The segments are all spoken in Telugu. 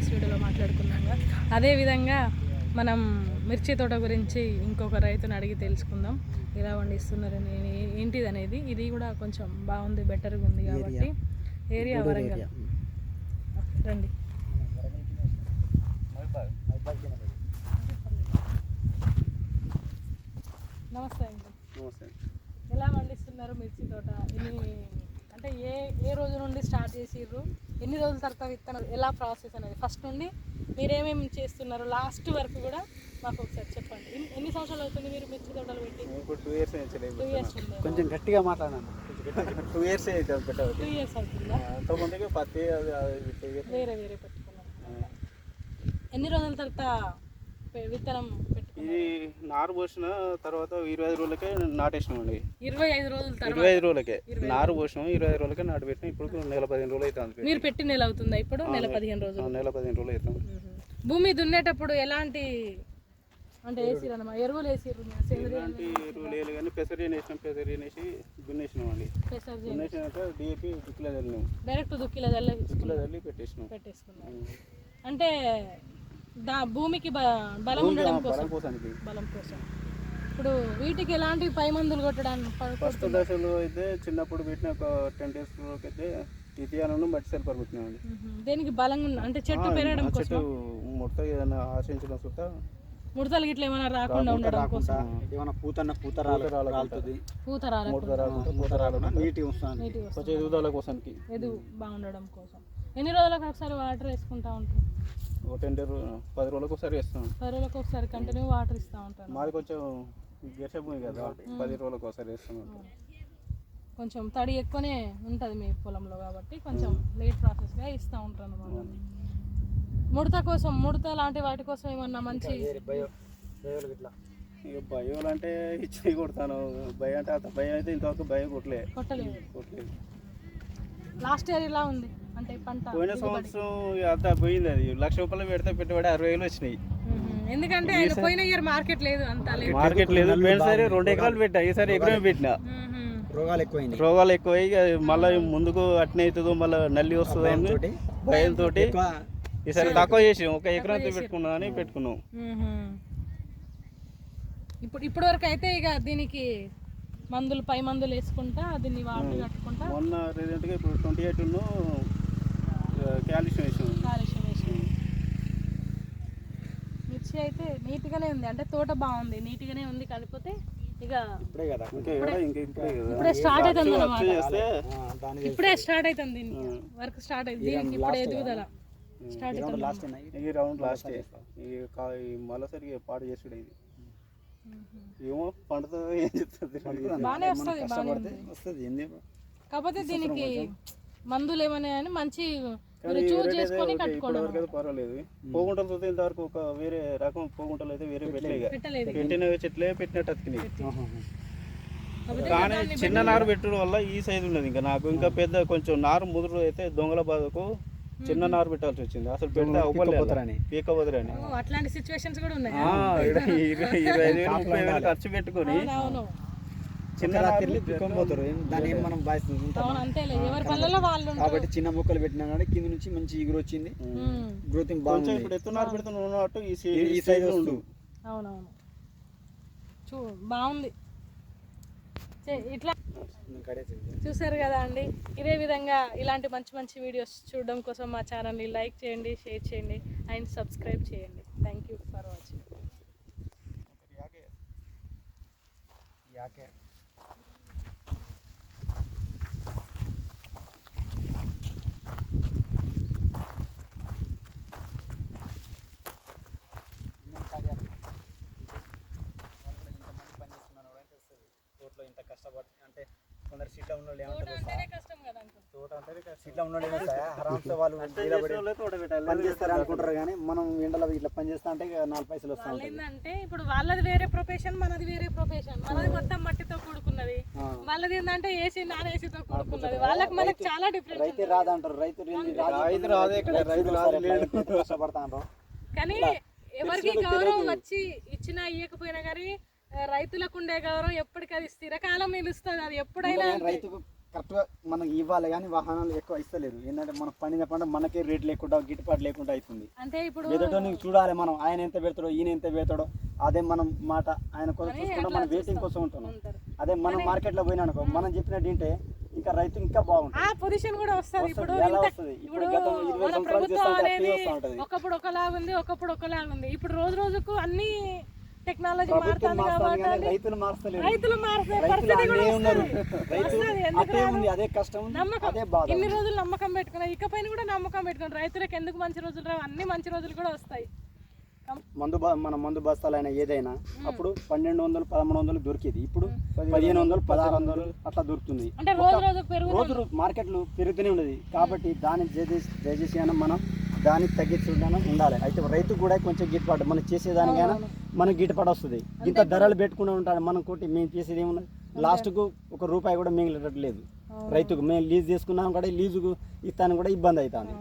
ప్రీవియస్ వీడియోలో మాట్లాడుకున్నాం కదా అదేవిధంగా మనం మిర్చి తోట గురించి ఇంకొక రైతుని అడిగి తెలుసుకుందాం. ఎలా పండిస్తున్నారు ఏ- ఏంటిది అనేది ఇది కూడా కొంచెం బాగుంది బెటర్గా ఉంది కాబట్టి. ఏరియా వరంగల్. రండి నమస్తే అంకుల్ నమస్తే ఎలా పండిస్తున్నారు మిర్చి తోట ఎన్ని అంటే ఏ ఏ రోజు నుండి స్టార్ట్ చేసిర్రు ఎన్ని రోజుల తర్వాత విత్తనం ఎలా ప్రాసెస్ అనేది ఫస్ట్ నుండి మీరు ఏమేమి చేస్తున్నారు? లాస్ట్ వరకు కూడా మాకు ఒకసారి చెప్పండి. ఎన్ని- సంవత్సరాలు అవుతుంది మీరు మిర్చి తోటలు పెట్టి? ఇప్పుడు టూ ఇయర్స్ టూ ఇయర్స్ కొంచెం గట్టిగా మాట్లాడాను టూ ఇయర్స్ టూ ఇయర్స్ అవుతుందా? అంతకుముందుకి పత్తి. వేరే వేరే పెట్టుకున్నారు ఎన్ని రోజుల తర్వాత విత్తనం ఇది నారు పోసిన తర్వాత ఇరవై ఐదు రోజులకే నాటేసినాం అండి ఇరవై ఐదు రోజుల ఇరవై ఐదు రోజులకే. నారు పోసినాం ఇరవై ఐదు రోజులకే నాటు పెట్టినాం. ఇప్పుడు నెల పదిహేను రోజులు అవుతుంది మీరు పెట్టి నెల అవుతుందా ఇప్పుడు? నెల పదిహేను రోజులు. నెల పదిహేను రోజులు అవుతుంది. మ్మ్. భూమి దున్నేటప్పుడు ఎలాంటి అంటే వేసిరన్నమా? ఎరువులు వేసిర్రు మీరు? సేంద్రియ ఇలాంటి ఎరువులు వేయలేదు కానీ పెసరియన్ వేసినాం పెసరియన్ వేసి దున్నేసినాం అండి దున్నేసినాక డిఏపి దుక్కులో చల్లినాం డైరెక్ట్ దుక్కిలో జల్ల దుక్కులో చల్లి పెట్టేసినాం. పెట్టేసుకున్నారు అంటే దా భూమికి బలం ఉండడం కోసం బలం కోసానికి. బలం కోసం. ఇప్పుడు వీటికి ఎలాంటి పై మందులు కొట్టడానికి ఫస్ట్ దశలో అయితే చిన్నప్పుడు పెట్టిన ఒక టెన్ డేస్ అయితే ఇతియాలను మట్టి పెట్టినామండి మ్మ్. దేనికి బలంగా ఉన్న అంటే చెట్టు పెరగడం చెట్టు కోసం ముడత ఏదైనా ఆశించడం సుత ముడతలు గిట్ల ఏమైనా రాకుండా ఉండడం కోసం ఏమైనా పూతన్న పూత రాలు- రాలకుండా. రాలుతుంది. పూత రాలకుండా. ముడత రాకుండా పూత రాకుండా నీట్గా వస్తుంది వస్తుంది. కొంచెం ఎదుగుదల కోసానికి. ఎదు బాగుండడం కోసం. ఎన్ని రోజులకు ఒకసారి వాటర్ వేసుకుంటా ఉంటారు? ఒక టెన్ పది రోజులకు ఒకసారి వేస్తాం. పది రోజులకు ఒకసారి కంటిన్యూ వాటర్ ఇస్తూ ఉంటారు? మాది కొంచెం గెస భూమి కదా పది రోజులకు ఒకసారి వేస్తాం కొంచెం తడి ఎక్కువనే ఉంటుంది మీ పొలంలో కాబట్టి కొంచెం లేట్ ప్రాసెస్గా ఇస్తూ అనమాట ముడత కోసం ముడత లాంటి వాటి కోసం ఏమన్నా మంచి ఇక భయం అంటే ఇచ్చి కొడతాను. భయం అంటే అంత భయం అయితే ఇంతవరకు భయం కొట్టలే. కొట్టలేదు. కొట్టలేదు. లాస్ట్ ఇయర్ ఇలా ఉంది. అంటే పంట పోయిన సంవత్సరం అంతా పోయింది అది. లక్ష రూపాయలు పెడితే పెట్టుబడి అరవై వేలు వచ్చినాయి. ఎందుకంటే ఆయన పోయిన ఇయర్ మార్కెట్ లేదు అంత లేదు మార్కెట్ లేదు. పోయినసారి రెండు ఎకరాలు పెట్టా. ఈసారి ఎకరం పెట్టినా. రోగాలు ఎక్కువైనాయి. రోగాలు ఎక్కువ మళ్ళీ ముందుకు అట్నే అవుతుందో మళ్ళీ నల్లి వస్తుందో అని తోటి భయంతో ఈసారి తక్కువ చేసి. ఒక ఎకరంతో పెట్టుకున్నాం అని పెట్టుకున్నాం. ఇప్పుడు ఇప్పటి వరకు అయితే ఇక దీనికి మందులు పై మందులు వేసుకుంటా దీన్ని వాటర్ కట్టుకుంటా. మొన్న రీసెంట్గా ఇప్పుడు ట్వంటీ ఎయిట్ క్యాల్షియం వేసాం కాలుష్యం వేసి మిర్చి అయితే నీట్గానే ఉంది. అంటే తోట బాగుంది. నీట్గానే ఉంది కాకపోతే ఇక ఇప్పుడే కదా. ఇంకా ఇక్కడ ఇంకా ఇప్పుడే కదా? ఇప్పుడే స్టార్ట్ అవుతుంది అనమాట ఇప్పుడే స్టార్ట్ అవుతుంది దీనికి. వర్క్ స్టార్ట్ అవుతుంది దీనికి ఇప్పుడు ఎదుగుదల స్టార్ట్ అవుతుంది. లాస్ట్ ఈ రౌండ్ లాస్ట్ ఈ మళ్ళీసరికి పాడు చేసుడు ఇది. ఏమో పండుతో ఏం చెప్తుంది బాగానే వస్తుంది బాగానే వస్తుంది కాకపోతే దీనికి మందులు ఏమన్నా అని మంచి చూస్ చేసుకొని అయితే పర్వాలేదు. పోగుంటలు చూస్తే ఇంతవరకు ఒక వేరే రకం పోగుంటలు అయితే వేరే పెట్టలేదు. పెట్టిన చెట్లే పెట్టినట్టు అతికినాయి. కానీ చిన్న నారు పెట్టడం వల్ల ఈ సైజు ఉన్నది ఇంకా నాకు. ఇంకా పెద్ద కొంచెం నారు ముదురు అయితే దొంగల బాధకు చిన్న నారు పెట్టాల్సి వచ్చింది. అసలు పెడితే అవ్వలేదు. పీక్కపోతారని. పీక వదరని అట్లాంటి సిచ్యువేషన్స్ కూడా ఉన్నాయి? ఇరవై వేలు ఖర్చు పెట్టుకొని పోతారు దాన్ని ఏం మనం ఉంటారు. కాబట్టి చిన్న మొక్కలు పెట్టినా కానీ కింద నుంచి మంచి ఎగురు వచ్చింది. గ్రోతింగ్ బాగుంది. ఇప్పుడు ఎత్తున్నారు ఈ సైజ్ ఉండు అవునవును. చూ బాగుంది. చే- ఇట్లా చూసారు కదా అండి? ఇదే విధంగా ఇలాంటి మంచి మంచి వీడియోస్ చూడడం కోసం మా ఛానల్ని లైక్ చేయండి షేర్ చేయండి అండ్ సబ్స్క్రైబ్ చేయండి. థ్యాంక్ యూ ఫర్ వాచింగ్ కష్టపడి అంటే కొందరు సీట్లో ఉన్న వాళ్ళు ఏమంటారు తోట సీట్లో వాళ్ళు ఆరామ్సే వాళ్ళు పని చేస్తారు అనుకుంటారు కానీ మనం ఎండలో ఇట్లా పని చేస్తా అంటే ఇక నాలుగు పైసలు వస్తూ వాళ్ళు ఉంటాయి. ఏంటంటే ఇప్పుడు వాళ్ళది వేరే ప్రొఫెషన్ మనది వేరే ప్రొఫెషన్ మనది మొత్తం మట్టితో కూడుకున్నది. వాళ్ళది ఏంటంటే ఏసీ నాన్ ఏసీతో కూడుకున్నది. వాళ్ళకి మనకి చాలా డిఫరెన్స్ రైతు రాదంటారు రైతు రాదు రైతు రాదే ఇక్కడ రైతు రాదు లేడు కష్టపడతా అంటారు కానీ ఎవరికి గౌరవం వచ్చి ఇచ్చినా ఇవ్వకపోయినా కానీ రైతులకు ఉండే గౌరవం ఎప్పటికీ అది స్థిరకాలం నిలుస్తుంది. అది ఎప్పుడైనా రైతుకు కరెక్ట్గా మనకి ఇవ్వాలి కానీ వాహనాలు ఎక్కువ ఇస్తలేరు. ఏంటంటే మనం పండిన పంట మనకే రేట్ లేకుండా గిట్టుబాటు లేకుండా అవుతుంది అంటే ఇప్పుడు ఎదుటోని చూడాలి మనం. ఆయన ఎంత పెడతాడో ఈయన ఎంత పెడతాడో అదే మనం మాట ఆయన కోసం చూసుకుంటాం మనం వెయిటింగ్. కోసం ఉంటున్నాం. అదే మనం మార్కెట్లో పోయినా అనుకో మనం చెప్పినట్టు వింటే ఇంకా రైతు ఇంకా బాగుంటుంది ఆ పొజిషన్ కూడా వస్తుంది. ఇప్పుడు? ఇప్పుడు మన ప్రభుత్వం అనేది. ఒకప్పుడు ఒకలాగా ఉంది ఒకప్పుడు ఒకలాగా ఉంది ఇప్పుడు రోజు రోజుకు అన్ని టెక్నాలజీ మారుతుంది కాబట్టి రైతులు మారుస్తలేరు. రైతులు మారుతారు పరిస్థితి కూడా వస్తది. అదే? ఉంది అదే కష్టం నమ్మకం. అదే బాధ ఇన్ని రోజులు నమ్మకం పెట్టుకున్నా ఇకపైన కూడా నమ్మకం పెట్టుకుని రైతులకు ఎందుకు మంచి రోజులు రావు? అన్ని మంచి రోజులు కూడా వస్తాయి. మందు మన మందు బస్తాలైనా ఏదైనా అప్పుడు పన్నెండు వందలు పదమూడు వందలు దొరికేది. ఇప్పుడు పదిహేను వందలు పదహారు వందలు అట్లా దొరుకుతుంది. రోజు మార్కెట్లు పెరుగుతూనే ఉన్నది. కాబట్టి దాన్ని దయచేసి మనం దానికి తగ్గించడం ఉండాలి. అయితే రైతు కూడా కొంచెం గిట్టుబాటు. మనం చేసేదానికైనా మనకు గిట్టుబాటు వస్తుంది. ఇంత ధరలు పెట్టుకుని ఉంటాడు మనం కొట్టి మేము చేసేది ఏమున్నది లాస్ట్కు ఒక రూపాయి కూడా మిగిలేటట్టు లేదు. రైతుకు మేము లీజ్ తీసుకున్నాం కూడా లీజుకు ఇస్తాను కూడా ఇబ్బంది అవుతుంది.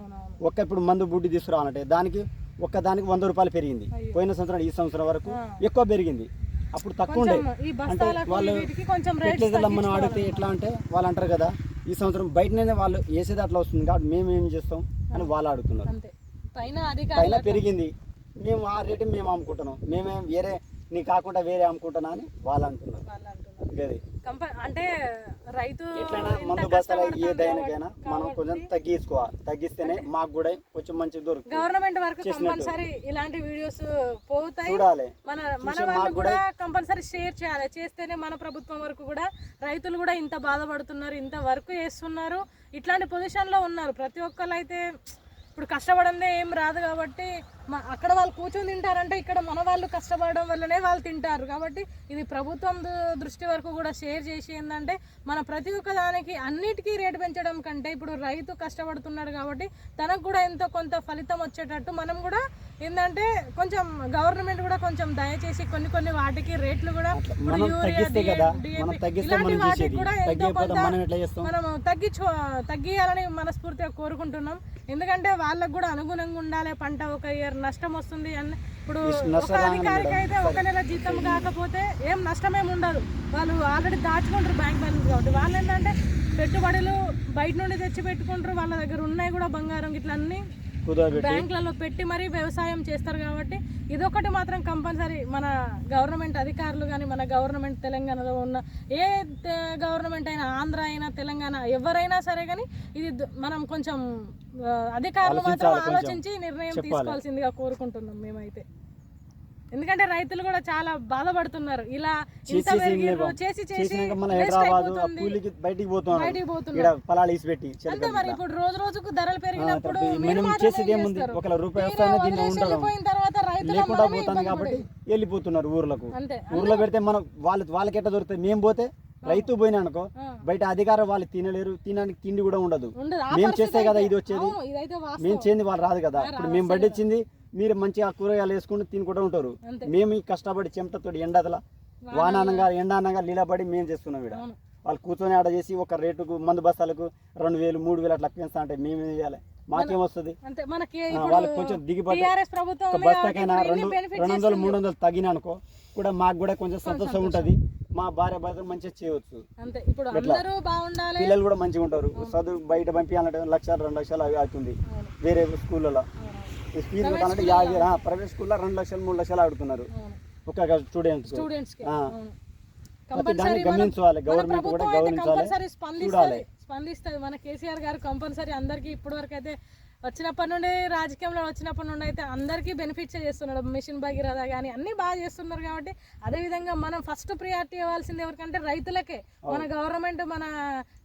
ఒక్క ఇప్పుడు మందు బుడ్డి తీసుకురావాలంటే దానికి ఒక్క దానికి వంద రూపాయలు పెరిగింది. పోయిన సంవత్సరం ఈ సంవత్సరం వరకు ఎక్కువ పెరిగింది. అప్పుడు తక్కువ ఉండే. అంటే వాళ్ళు ఫెర్టిలైజర్లు మనం అడిగితే ఎట్లా అంటే వాళ్ళు అంటారు కదా ఈ సంవత్సరం బయటనే వాళ్ళు వేసేది అట్లా వస్తుంది కాబట్టి మేము ఏం చేస్తాం అని వాళ్ళు అడుగుతున్నారు. పైన పెరిగింది. మేము ఆ రేటు మేము అమ్ముకుంటున్నాం. మేమేం వేరే నీ కాకుండా వేరే అమ్ముకుంటున్నా అని వాళ్ళు అంటున్నారు. అంటే రైతు ఎట్లైనా ఇంత మందు బస్తాలు ఏదైనాకైనా కాబట్టి- మనం కొంచెం తగ్గించుకోవాలి. తగ్గిస్తేనే మాకు కూడా కొంచెం మంచి దొరుకుతుంది. గవర్నమెంట్ వరకు. కంపల్సరీ ఇలాంటి వీడియోస్ పోతాయి. చూడాలి. మన మన వాళ్ళు కూడా కంపల్సరీ షేర్ చేయాలి. చేస్తేనే మన ప్రభుత్వం వరకు కూడా రైతులు కూడా ఇంత బాధపడుతున్నారు ఇంత వర్క్ చేస్తున్నారు. ఇట్లాంటి పొజిషన్లో ఉన్నారు. ప్రతి ఒక్కరు అయితే ఇప్పుడు కష్టపడందే ఏం రాదు కాబట్టి మ- అక్కడ వాళ్ళు కూర్చొని తింటారంటే ఇక్కడ మన వాళ్ళు కష్టపడడం వల్లనే వాళ్ళు తింటారు. కాబట్టి ఇది ప్రభుత్వం దృష్టి వరకు కూడా షేర్ చేసి ఏంటంటే మన ప్రతి ఒక్క దానికి అన్నిటికీ రేటు పెంచడం కంటే ఇప్పుడు రైతు కష్టపడుతున్నాడు కాబట్టి తనకు కూడా ఎంతో కొంత ఫలితం వచ్చేటట్టు మనం కూడా ఏంటంటే కొంచెం గవర్నమెంట్ కూడా కొంచెం దయచేసి కొన్ని కొన్ని వాటికి రేట్లు కూడా ఇలాంటి వాటికి కూడా ఎంతో కొంత మనం తగ్గించు తగ్గియాలని మనస్ఫూర్తిగా కోరుకుంటున్నాం. ఎందుకంటే వాళ్ళకు కూడా అనుగుణంగా ఉండాలి పంట ఒక ఇయర్ నష్టం వస్తుంది అని ఇప్పుడు ఒక అధికారికి అయితే ఒక నెల జీతం కాకపోతే ఏం నష్టమేం ఉండదు. వాళ్ళు ఆల్రెడీ దాచుకుంటారు బ్యాంక్ బ్యాలెన్స్ కాబట్టి. వాళ్ళు ఏంటంటే పెట్టుబడులు బయట నుండి తెచ్చి పెట్టుకుంటారు వాళ్ళ దగ్గర ఉన్నాయి కూడా బంగారం ఇట్లా అన్ని కుదరబెట్టి బ్యాంకులలో పెట్టి మరీ వ్యవసాయం చేస్తారు కాబట్టి ఇదొకటి మాత్రం కంపల్సరీ మన గవర్నమెంట్ అధికారులు కానీ మన గవర్నమెంట్ తెలంగాణలో ఉన్న ఏ గవర్నమెంట్ అయినా ఆంధ్ర అయినా తెలంగాణ ఎవరైనా సరే కానీ ఇది మనం కొంచెం అధికారులు మాత్రం. ఆలోచించి నిర్ణయం. తీసుకోవాల్సిందిగా కోరుకుంటున్నాం మేమైతే ఎందుకంటే రైతులు కూడా చాలా బాధపడుతున్నారు ఇలా ఇంత చేసి పెరిగిర్రు, చేసి. కూలికి బయటికి పోతున్నాం బయటికి పోతున్నారు పెట్టి అంతే మరి. ఇప్పుడు రోజు రోజుకు ధరలు పెరిగినప్పుడు మనం చేసేది ఏముంది? ఒక రూపాయి తీరా వస్తానే దీన్ని వదిలేసి ఉండడం. తర్వాత లేకుండా ఇబ్బంది కాబట్టి. వెళ్ళిపోతున్నారు ఊర్లకు ఊర్లో పెడితే మనం వాళ్ళు వాళ్ళకి ఎట్లా దొరుకుతాయి మేము పోతే రైతు పోయినా అనుకో. బయట అధికారం వాళ్ళు తినలేరు తినడానికి తిండి కూడా ఉండదు మేము చేస్తే కదా ఇది వచ్చేది. మేము చేంది వాళ్ళు రాదు కదా ఇప్పుడు మేము ఇచ్చింది మీరు మంచిగా కూరగాయలు వేసుకుని తినుకుంటూ ఉంటారు. మేము ఈ కష్టపడి చెమటతో ఎండదల వానానంగా ఎండానంగా నీలబడి మేము చేస్తున్నాం ఇక్కడ. వాళ్ళు కూర్చొని ఆడ చేసి ఒక రేటుకు మందు బస్తాలకు రెండు వేలు మూడు వేలు అట్లా పెంచుతా అంటే మేము చేయాలి? మాకేం వస్తుంది? వాళ్ళకి కొంచెం దిగిపడి ఒక బస్తాకైనా రెండు రెండు వందలు. మూడు వందలు తగ్గిన అనుకో కూడా మాకు కూడా కొంచెం సంతోషం ఉంటుంది. మా భార్య భర్తలు మంచిగా చేయవచ్చు. అంతే. ఇప్పుడు ఎట్లా? అందరూ బాగుండాలి. పిల్లలు కూడా మంచిగా ఉంటారు. చదువు బయట పంపించాలంటే లక్ష రెండు లక్షలు అవి అవుతుంది. వేరే స్కూళ్ళలో. ఫీజు పెట్టాలంటే యాభై ప్రైవేట్ స్కూల్లో రెండు లక్షలు మూడు లక్షలు ఆడుతున్నారు. ఒక స్టూడెంట్స్ దాన్ని మనం- గమనించాలి మన గవర్నమెంట్ కూడా గమనించాలి చూడాలి. స్పందిస్తుంది. మన కేసీఆర్ గారు కంపల్సరీ అందరికీ ఇప్పటి వరకు అయితే వచ్చినప్పటి నుండి రాజకీయంలో వచ్చినప్పటి నుండి అయితే అందరికీ బెనిఫిట్స్ చేస్తున్నాడు. మిషన్ భగీరథ కానీ అన్ని బాగా చేస్తున్నారు కాబట్టి అదేవిధంగా మనం ఫస్ట్ ప్రియారిటీ ఇవ్వాల్సింది ఎవరికంటే రైతులకే. మన గవర్నమెంట్ మన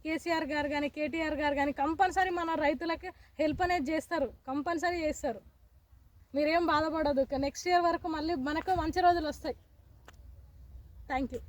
కేసీఆర్ గారు కానీ కేటీఆర్ గారు కానీ కంపల్సరీ మన రైతులకి హెల్ప్ అనేది చేస్తారు. కంపల్సరీ చేస్తారు. మీరేం బాధపడదు నెక్స్ట్ ఇయర్ వరకు మళ్ళీ మనకు మంచి రోజులు వస్తాయి. Thank you